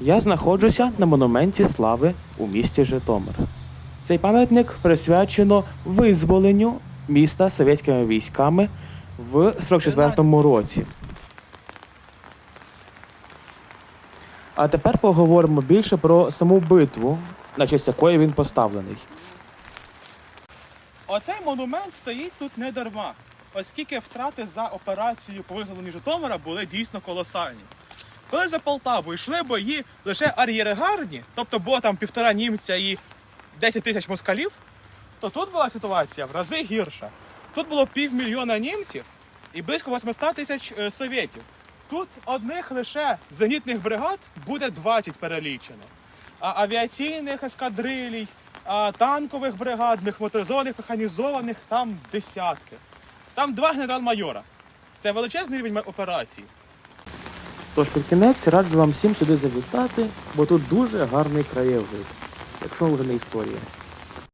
Я знаходжуся на монументі слави у місті Житомир. Цей пам'ятник присвячено визволенню міста совєтськими військами в 44-му році. А тепер поговоримо більше про саму битву, на честь якої він поставлений. Оцей монумент стоїть тут не дарма, оскільки втрати за операцію по визволенню Житомира були дійсно колосальні. Коли за Полтаву йшли бої лише ар'єргарні, тобто було там півтора німця і 10 тисяч москалів, то тут була ситуація в рази гірша. Тут було півмільйона німців і близько 800 тисяч е, совєтів. Тут одних лише зенітних бригад буде 20 перелічено. А авіаційних ескадрилій, а танкових бригад, моторизованих, механізованих там десятки. Там два генерал-майора. Це величезний рівень операції. Тож під кінець раджу вам всім сюди завітати, бо тут дуже гарний краєвид, якщо вже не історія.